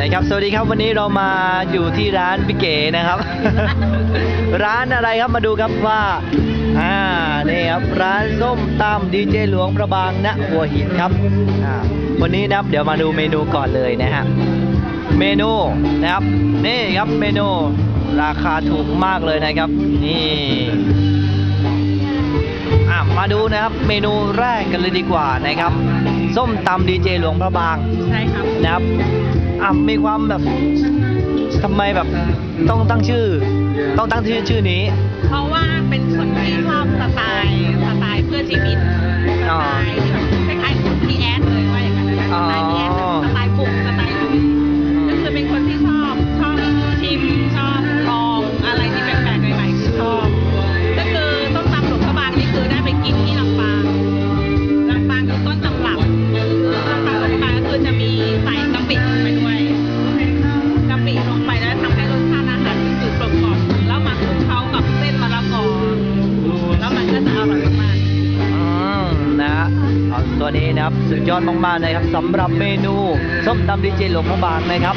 นะครับ สวัสดีครับวันนี้เรามาอยู่ที่ร้านพี่เก๋นะครับ ร้านอะไรครับมาดูครับว่าอ่านี่ครับร้านส้มตำดีเจหลวงประบางณหัวหินครับอ่าวันนี้นะครับเดี๋ยวมาดูเมนูก่อนเลยนะฮะเมนูนะครับนี่ครับเมนูราคาถูกมากเลยนะครับ นี่อะมาดูนะครับเมนูแรกกันเลยดีกว่านะครับ ส้มตำดีเจหลวงพระบาง ใช่ครับนะครับ อะมีความแบบทำไมแบบต้องตั้งชื่อ ต้องตั้งชื่อชื่อนี้ เพราะว่าเป็นคนที่ชอบสไตล์สไตล์เพื่อชีวิตสอ๋อไตล์แบบคล้ายๆคุณพี่แอดเลยว่าอย่างนั้นนะสอ๋อไตล์พี่แอด ตัวนี้นะครับสุดยอดมากๆเลยครับสำหรับเมนูส้มตำดีเจหลวงพระบางนะครับ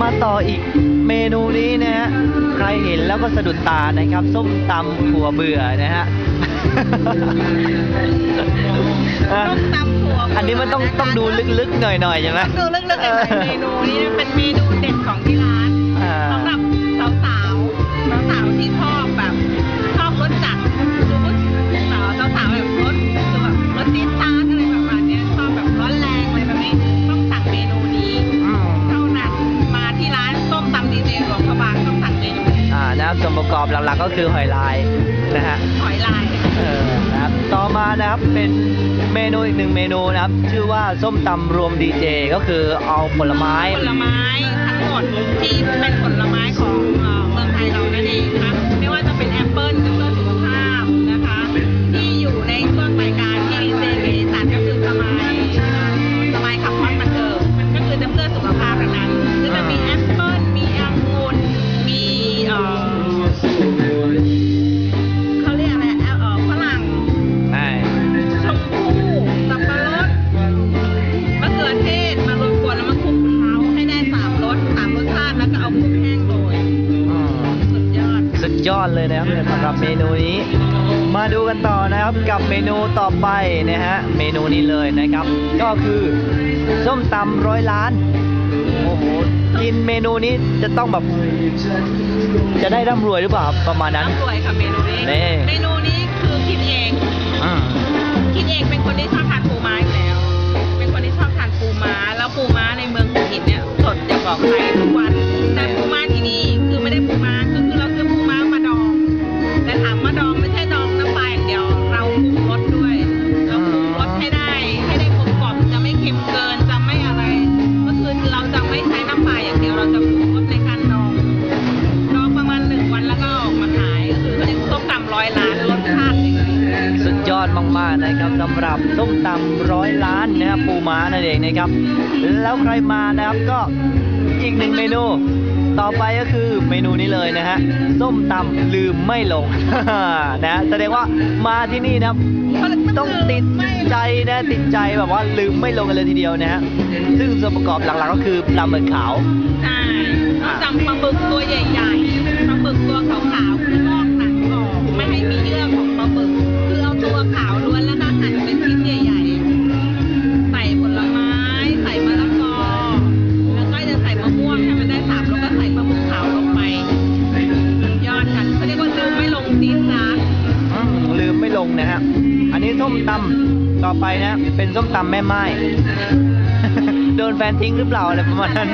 มาต่ออีกเมนูนี้นะฮะใครเห็นแล้วก็สะดุดตานะครับ ส้มตำขัวเบื่อนะฮะๆอะต้มตำถั่วอันนี้มันต้องต้องดูลึกๆหน่อยๆใช่ไหมต้องดูลึกๆหน่อยๆเมนูนี้เป็นเมนูเด็ดของที่ร้าน นะครับส่วนประกอบหลักๆก็คือหอยลายนะฮะหอยลายเออนะครับต่อมานะครับเป็นเมนูอีกหนึ่งเมนูนะครับ ชื่อว่าส้มตำรวมดีเจก็คือเอาผลไม้ ผลไม้ทั้งหมดที่เป็นผลไม้ของเอ่อเมืองไทยเรานั่นเองค่ะไม่ว่าจะเป็นแอปเปิ้ลเพื่อสุขภาพนะคะ ที่อยู่ในช่วงรายการที่ดีเจเกสันก็คือสมัยสมัยขับฮอตมันเกิดมันก็คือจะเพื่อสุขภาพ ยอดเลยนะครับสำหรับเมนูนี้ มาดูกันต่อนะครับกับเมนูต่อไปนะฮะเมนูนี้เลยนะครับ ก็คือส้มตำร้อยล้านโอ้โหกินเมนูนี้จะต้องแบบจะได้ร่ำรวยหรือเปล่าครับประมาณนั้นร่ำรวยค่ะเมนูนี้นี่เมนูนี้คือคิดเองอืมคิดเองเป็นคนที่ชอบทานปูม้าอยู่แล้ว เป็นคนที่ชอบทานปูม้าแล้วปูม้าในเมืองภูเก็ตเนี่ยสดอย่าบอกใคร อดมากๆนะครับสำหรับส้มตำร้อยล้านนะครับปูม้านั่นเองนะครับ แล้วใครมานะครับก็อีกหนึ่งเมนูต่อไปก็คือเมนูนี้เลยนะฮะส้มตำลืมไม่ลงนะแสดงว่ามาที่นี่นะครับต้องติดใจนะติดใจแบบว่าลืมไม่ลงกันเลยทีเดียวนะฮะซึ่งส่วนประกอบหลักๆก็คือปลาหมึกขาวใช่ต้องจำปลาหมึกตัวใหญ่ๆปลาหมึกตัวขาวๆคือลอกหนังออกไม่ให้มีเยื่อของ เป็นส้มตำแม่ไม้โดนแฟนทิ้งหรือเปล่าอะไรประมาณนั้น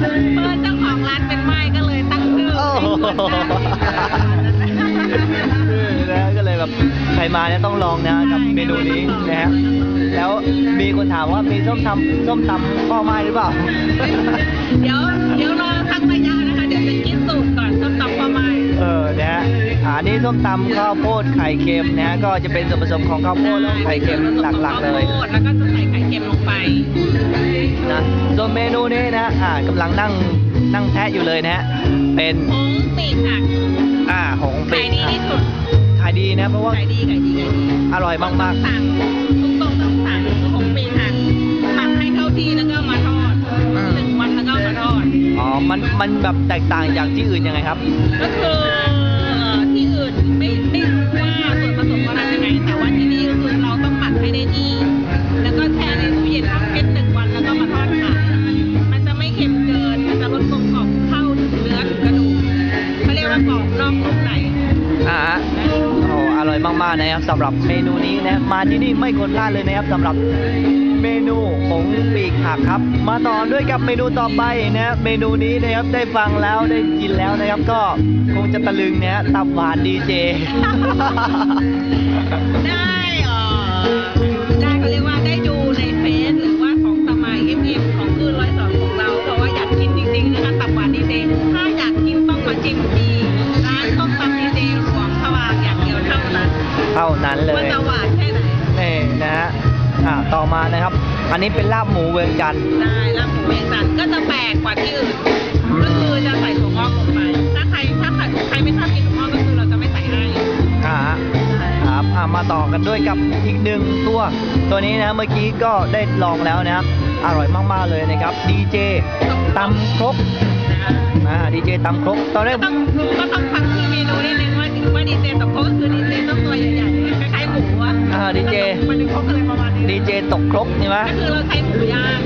เออเจ้าของร้านเป็นไม้ก็เลยตั้งชื่อโอ้โหเออนะก็เลยแบบใครมาเนี่ยต้องลองนะกับเมนูนี้นะฮะแล้วมีคนถามว่ามีส้มตำส้มตำพ่อไม้หรือเปล่า เดี๋ยวเดี๋ยวรอสักระยะนะคะเดี๋ยวจะ อ่านี่ส้มตำข้าวโพดไข่เค็มนะฮะก็จะเป็นส่วนผสมของข้าวโพดและไข่เค็มหลักๆ เลยข้าวโพดแล้วก็จะใส่ไข่เค็มลงไปนะส่วนเมนูนี้นะอ่ากำลังนั่งนั่งแทะอยู่เลยนะฮะเป็นผงปีกหักอ่าหงปีขายดีที่สุดขายดีนะเพราะว่าขายดีขายดีขายดีอร่อยมากๆสั่งทุกโต๊ะต้องสั่งผงปีกหักหมักให้เข้าที่แล้วก็มาทอดอืมหนึ่งวันมันแบบแตกต่างจากที่อื่นยังไงครับ ก็คือเอ่อ กรอบนอกนุ่มในอ่าฮะโอ้อร่อยมากๆนะครับสำหรับเมนูนี้นะมาที่นี่ไม่ควรพลาดเลยนะครับสำหรับเมนูผงปีกหักครับ มาต่อด้วยกับเมนูต่อไปนะเมนูนี้นะครับได้ฟังแล้วได้กินแล้วนะครับ ก็คงจะตะลึงนะตับหวานดีเจ ได้เอ่อ ท่านั้นเลว่ายจะหวานแค่ไหนนี่นะฮะอ่าต่อมานะครับ อันนี้เป็นลาบหมูเวียงจันทร์ได้แล้วหมูเวียงจันทร์ก็จะแปลกกว่าที่อื่นก็คือจะใส่ถั่วงอกลงไปถ้าใครถ้าใครใครไม่ชอบกินถั่วงอกก็คือเราจะไม่ใส่ให้อ่าฮะครับอ่ามาต่อกันด้วยกับอีกหนึ่งตัว ตัวนี้นะเมื่อกี้ก็ได้ลองแล้วนะครับอร่อยมากๆเลยนะครับดีเจตำครกนะคะอ่าดีเจตำครกตอนแรก็กต้องก็ต้องฟังชื่อเมนูนิดนึง ว่าว่าดีเจตกโคกก็คือดีเจต้องตัวใหญ่ๆคล้ายๆหมูอะอ่าดีเจมันเป็นโคกอะไรประมาณนี้ดีเจตกครกใช่ไหมก็คือเราใช้หมูย่าง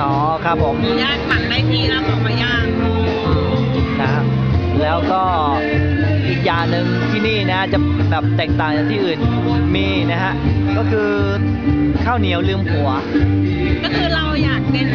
อ๋อครับผมหมูย่างหมักได้ที่แล้วเอามาย่างอืมนะแล้วก็อีกอย่างหนึ่งที่นี่นะจะแบบแตกต่างจากที่อื่นมีนะฮะก็คือข้าวเหนียวลืมผัว ก็คือเราอยากเน้น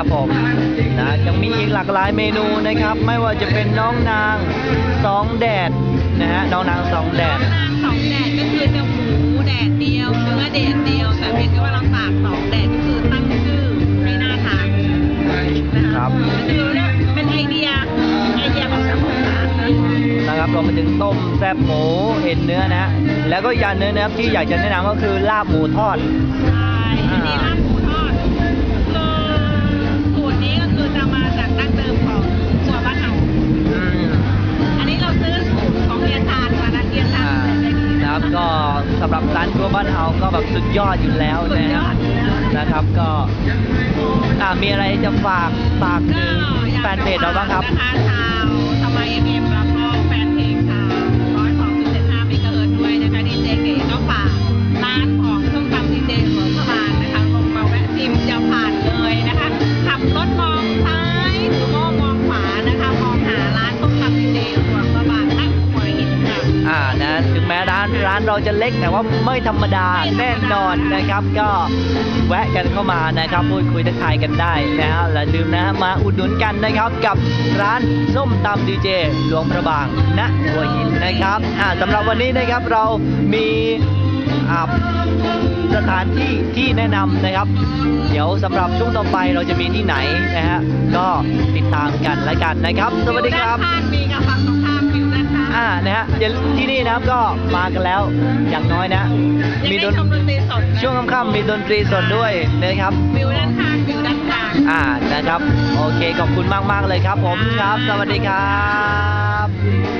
ครับผมนะยังมีอีกหลากหลายเมนูนะครับ ไม่ว่าจะเป็นน้องนางสองแดดนะฮะน้องนางสองแดดน้ำนางสองแดดก็คือจะหมูแดดเดียวเนื้อแดดเดียว แต่เพียงแค่ว่าเราตากสองแดดก็คือตั้งชื่อให้น่าทานนะครัคะบคือเนี่ยเป็นไอเดียไอเดียของเจ้าของร้านนะนะครับรวมไปถึงต้มแซ่บหมูเอ็นเนื้อนะฮะแล้วก็อีกอย่างหนึงนะครับที่อยากจะแนะนำก็คือลาบหมูทอด ใช่อันนี้ร้านหมู ยอดอยู่แล้วนะครับนะครับก็มีอะไรจะฝากฝากถึงแฟนเพจเราบ้างครับ แม้ร้านร้านเราจะเล็กแต่ว่าไม่ธรรมดาแน่นอนนะครับ ก็แวะกันเข้ามานะครับพูดคุยทักทายกันได้นะฮะและลืมนะมาอุดหนุนกันนะครับกับร้านส้มตำดีเจหลวงพระบางณหัวหินนะครับอ่าสำหรับวันนี้นะครับเรามีสถานที่ที่แนะนำนะครับ เดี๋ยวสำหรับช่วงต่อไปเราจะมีที่ไหนนะฮะก็ติดตามกันแล้วกันนะครับ สวัสดีครับ นข้างอ่านะฮะเดี๋ยวที่นี่นะครับก็มากันแล้วอย่างน้อยนะยังมีได้ดนชมดนตรีสดนะช่วงค่ำๆมีดนตรีสดด้วยนะครับ วิวด้านข้างวิวด้านข้าง อ่านะครับ โอเค ขอบคุณมาก ๆ เลยครับผมครับ สวัสดีครับ